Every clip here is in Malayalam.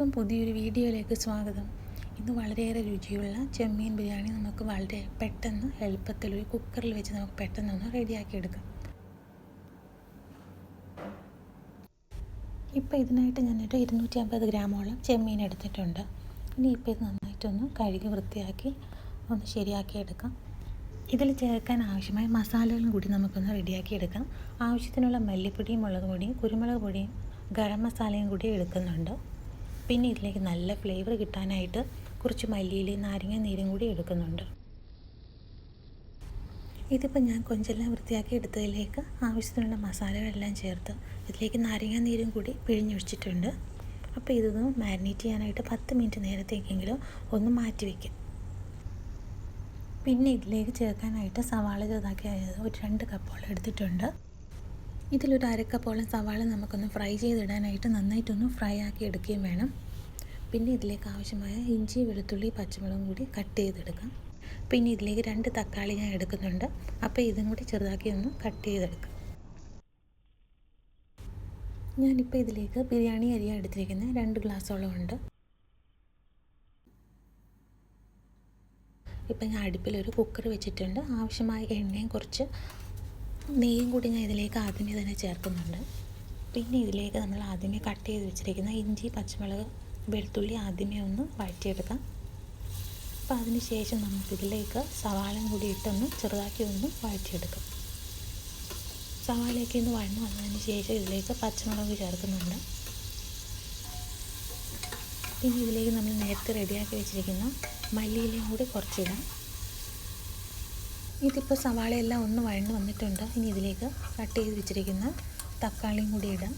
എല്ലാവർക്കും പുതിയൊരു വീഡിയോയിലേക്ക് സ്വാഗതം. ഇന്ന് വളരെയേറെ രുചിയുള്ള ചെമ്മീൻ ബിരിയാണി നമുക്ക് വളരെ പെട്ടെന്ന് എളുപ്പത്തിൽ ഒരു കുക്കറിൽ വെച്ച് നമുക്ക് പെട്ടെന്നൊന്ന് റെഡിയാക്കി എടുക്കാം ഇപ്പോൾ ഇതിനായിട്ട് ഞാനൊരു ഇരുന്നൂറ്റി അമ്പത് ഗ്രാമോളം ചെമ്മീൻ എടുത്തിട്ടുണ്ട്. ഇനി ഇപ്പോൾ ഇത് നന്നായിട്ടൊന്ന് കഴുകി വൃത്തിയാക്കി ഒന്ന് ശരിയാക്കി എടുക്കാം ഇതിൽ ചേർക്കാൻ ആവശ്യമായ മസാലകളും കൂടി നമുക്കൊന്ന് റെഡിയാക്കി എടുക്കാം ആവശ്യത്തിനുള്ള മല്ലിപ്പൊടിയും മുളക് പൊടിയും കുരുമുളക് പൊടിയും ഗരം മസാലയും കൂടി എടുക്കുന്നുണ്ട്. പിന്നെ ഇതിലേക്ക് നല്ല ഫ്ലേവർ കിട്ടാനായിട്ട് കുറച്ച് മല്ലിയിലയും നാരങ്ങ നീരും കൂടി എടുക്കുന്നുണ്ട്. ഇതിപ്പോൾ ഞാൻ കൊഞ്ചെല്ലാം വൃത്തിയാക്കി എടുത്തതിലേക്ക് ആവശ്യത്തിനുള്ള മസാലകളെല്ലാം ചേർത്ത് ഇതിലേക്ക് നാരങ്ങ നീരും കൂടി പിഴിഞ്ഞൊഴിച്ചിട്ടുണ്ട് അപ്പോൾ ഇതൊന്ന് മാരിനേറ്റ് ചെയ്യാനായിട്ട് പത്ത് മിനിറ്റ് നേരത്തേക്കെങ്കിലും ഒന്ന് മാറ്റി വയ്ക്കും പിന്നെ ഇതിലേക്ക് ചേർക്കാനായിട്ട് സവാള ചെറുതാക്കി ഒരു രണ്ട് കപ്പോളം എടുത്തിട്ടുണ്ട്. ഇതിലൊരു അരക്കപ്പോളം സവാള നമുക്കൊന്ന് ഫ്രൈ ചെയ്തിടാനായിട്ട് നന്നായിട്ടൊന്ന് ഫ്രൈ ആക്കി എടുക്കുകയും വേണം. പിന്നെ ഇതിലേക്ക് ആവശ്യമായ ഇഞ്ചി വെളുത്തുള്ളി പച്ചമുളകും കൂടി കട്ട് ചെയ്തെടുക്കാം. പിന്നെ ഇതിലേക്ക് രണ്ട് തക്കാളി ഞാൻ എടുക്കുന്നുണ്ട്. അപ്പോൾ ഇതും കൂടി ചെറുതാക്കി ഒന്ന് കട്ട് ചെയ്തെടുക്കാം. ഞാനിപ്പോൾ ഇതിലേക്ക് ബിരിയാണി അരി എടുത്തിരിക്കുന്നത് രണ്ട് ഗ്ലാസ്സോളം ഉണ്ട്. ഇപ്പം ഞാൻ അടുപ്പിലൊരു കുക്കർ വെച്ചിട്ടുണ്ട്. ആവശ്യമായ എണ്ണയും കുറച്ച് നെയ്യും കൂടി ഞാൻ ഇതിലേക്ക് ആദ്യമേ തന്നെ ചേർക്കുന്നുണ്ട്. പിന്നെ ഇതിലേക്ക് നമ്മൾ ആദ്യമേ കട്ട് ചെയ്ത് വെച്ചിരിക്കുന്ന ഇഞ്ചി പച്ചമുളക് വെളുത്തുള്ളി ആദ്യമേ ഒന്ന് വഴറ്റിയെടുക്കാം. അപ്പോൾ അതിന് ശേഷം നമുക്കിതിലേക്ക് സവാളയും കൂടി ഇട്ടൊന്ന് ചെറുതാക്കി ഒന്ന് വഴറ്റിയെടുക്കാം. സവാളയൊക്കെ ഒന്ന് വഴന്നു വന്നതിന് ശേഷം ഇതിലേക്ക് പച്ചമുളക് ചേർക്കുന്നുണ്ട്. പിന്നെ ഇതിലേക്ക് നമ്മൾ നേരത്തെ റെഡിയാക്കി വെച്ചിരിക്കുന്ന മല്ലിയിലയും കൂടി കുറച്ചിടാം. ഇതിപ്പോൾ സവാളയെല്ലാം ഒന്ന് വഴണ്ട് വന്നിട്ടുണ്ട്. ഇനി ഇതിലേക്ക് കട്ട് ചെയ്ത് വെച്ചിരിക്കുന്ന തക്കാളിയും കൂടി ഇടാം.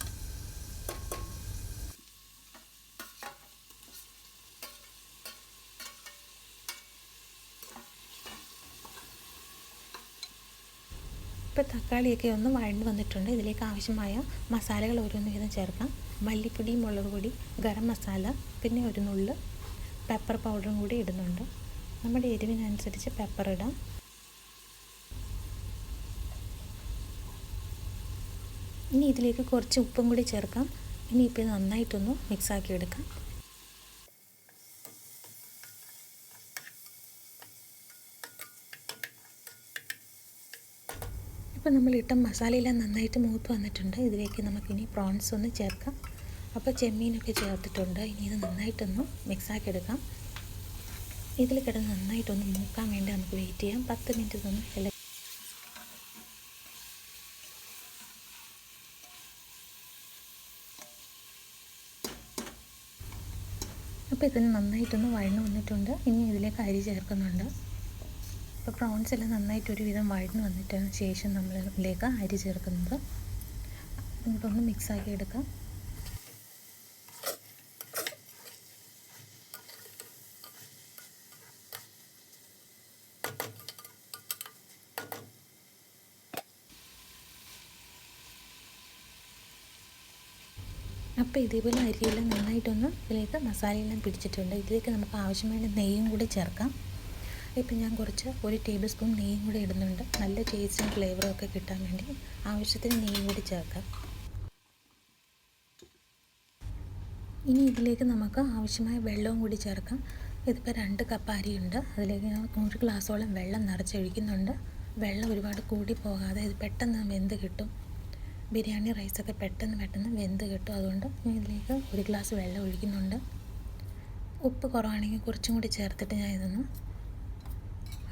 ഇപ്പോൾ തക്കാളിയൊക്കെ ഒന്ന് വഴണ്ട് വന്നിട്ടുണ്ട്. ഇതിലേക്ക് ആവശ്യമായ മസാലകൾ ഓരോന്ന് വീതം ചേർക്കാം. മല്ലിപ്പൊടി മുളക് പൊടി ഗരം മസാല പിന്നെ ഒരു നുള്ള് പെപ്പർ പൗഡറും കൂടി ഇടുന്നുണ്ട്. നമ്മുടെ എരിവിനനുസരിച്ച് പെപ്പർ ഇടാം. ഇനി ഇതിലേക്ക് കുറച്ച് ഉപ്പും കൂടി ചേർക്കാം. ഇനി ഇപ്പോൾ നന്നായിട്ടൊന്ന് മിക്സാക്കി എടുക്കാം. ഇപ്പോൾ നമ്മൾ ഇട്ട മസാലയെല്ലാം നന്നായിട്ട് മൂത്ത് വന്നിട്ടുണ്ട്. ഇതിലേക്ക് നമുക്കിനി പ്രോൺസ് ഒന്ന് ചേർക്കാം. അപ്പോൾ ചെമ്മീനൊക്കെ ചേർത്തിട്ടുണ്ട്. ഇനി ഇത് നന്നായിട്ടൊന്ന് മിക്സാക്കി എടുക്കാം. ഇതിൽ കിടന്ന് നന്നായിട്ടൊന്ന് മൂക്കാൻ വേണ്ടി നമുക്ക് വെയിറ്റ് ചെയ്യാം. പത്ത് മിനിറ്റ് ഒന്ന് ഇല അപ്പോൾ ഇതിന് നന്നായിട്ടൊന്ന് വഴന്നു വന്നിട്ടുണ്ട്. ഇനി ഇതിലേക്ക് അരി ചേർക്കുന്നുണ്ട്. ഇപ്പോൾ പ്രോൺസ് എല്ലാം നന്നായിട്ട് ഒരുവിധം വഴന്നു വന്നിട്ടതിന് ശേഷം നമ്മൾ ഇതിലേക്ക് അരി ചേർക്കുന്നത്. ഇതൊന്ന് മിക്സാക്കി എടുക്കാം. അപ്പോൾ ഇതേപോലെ അരിയെല്ലാം നന്നായിട്ടൊന്ന് ഇതിലേക്ക് മസാലയെല്ലാം പിടിച്ചിട്ടുണ്ട്. ഇതിലേക്ക് നമുക്ക് ആവശ്യമായ നെയ്യും കൂടി ചേർക്കാം. ഇപ്പം ഞാൻ കുറച്ച് ഒരു ടേബിൾ സ്പൂൺ നെയ്യും കൂടി ഇടുന്നുണ്ട്. നല്ല ടേസ്റ്റും ഫ്ലേവറും ഒക്കെ കിട്ടാൻ വേണ്ടി ആവശ്യത്തിന് നെയ്യും കൂടി ചേർക്കാം. ഇനി ഇതിലേക്ക് നമുക്ക് ആവശ്യമായ വെള്ളവും കൂടി ചേർക്കാം. ഇതിപ്പോൾ രണ്ട് കപ്പ് അരിയുണ്ട്. അതിലേക്ക് ഞാൻ ഒരു ഗ്ലാസ്സോളം വെള്ളം നിറച്ചൊഴിക്കുന്നുണ്ട് വെള്ളം ഒരുപാട് കൂടി പോകാതെ ഇത് പെട്ടെന്ന് വെന്ത് കിട്ടും? ബിരിയാണി റൈസൊക്കെ പെട്ടെന്ന് പെട്ടെന്ന് വെന്ത് കിട്ടും. അതുകൊണ്ട് ഞാൻ ഇതിലേക്ക് ഒരു ഗ്ലാസ് വെള്ളം ഒഴിക്കുന്നുണ്ട്. ഉപ്പ് കുറവാണെങ്കിൽ കുറച്ചും കൂടി ചേർത്തിട്ട് ഞാൻ ഇതൊന്ന്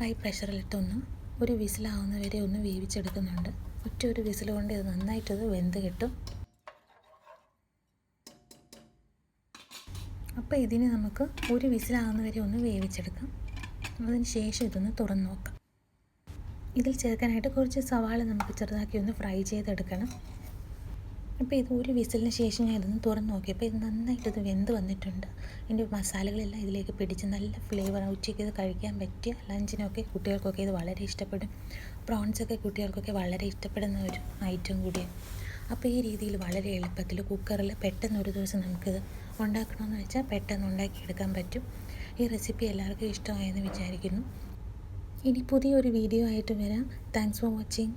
ഹൈ പ്രഷറിലിട്ടൊന്ന് ഒരു വിസിലാവുന്ന വരെ ഒന്ന് വേവിച്ചെടുക്കുന്നുണ്ട്. ഒറ്റ ഒരു വിസിൽ കൊണ്ട് ഇത് നന്നായിട്ടത് വെന്ത് കിട്ടും. അപ്പോൾ ഇതിന് നമുക്ക് ഒരു വിസിലാവുന്ന വരെ ഒന്ന് വേവിച്ചെടുക്കാം. അതിന് ശേഷം ഇതൊന്ന് തുറന്ന് നോക്കാം. ഇതിൽ ചേർക്കാനായിട്ട് കുറച്ച് സവാള നമുക്ക് ചെറുതാക്കി ഒന്ന് ഫ്രൈ ചെയ്തെടുക്കണം. അപ്പോൾ ഇത് ഒരു വിസിലിന് ശേഷം ഞാൻ ഇതൊന്ന് തുറന്ന് നോക്കിയപ്പോൾ ഇത് നന്നായിട്ട് ഇത് വെന്ത് വന്നിട്ടുണ്ട്. എന്റെ മസാലകളെല്ലാം ഇതിലേക്ക് പിടിച്ച് നല്ല ഫ്ലേവർ ഉച്ചയ്ക്ക് ഇത് കഴിക്കാൻ പറ്റിയ ലഞ്ചിനൊക്കെ കുട്ടികൾക്കൊക്കെ ഇത് വളരെ ഇഷ്ടപ്പെടും. പ്രോൺസൊക്കെ കുട്ടികൾക്കൊക്കെ വളരെ ഇഷ്ടപ്പെടുന്ന ഒരു ഐറ്റം കൂടിയാണ്. അപ്പോൾ ഈ രീതിയിൽ വളരെ എളുപ്പത്തിൽ കുക്കറിൽ പെട്ടെന്ന് ഒരു ദിവസം നമുക്കിത് ഉണ്ടാക്കണമെന്ന് വെച്ചാൽ പെട്ടെന്ന് ഉണ്ടാക്കിയെടുക്കാൻ പറ്റും. ഈ റെസിപ്പി എല്ലാവർക്കും ഇഷ്ടമായെന്ന് വിചാരിക്കുന്നു. ഇനി പുതിയൊരു വീഡിയോ ആയിട്ട് വരാം. Thanks for watching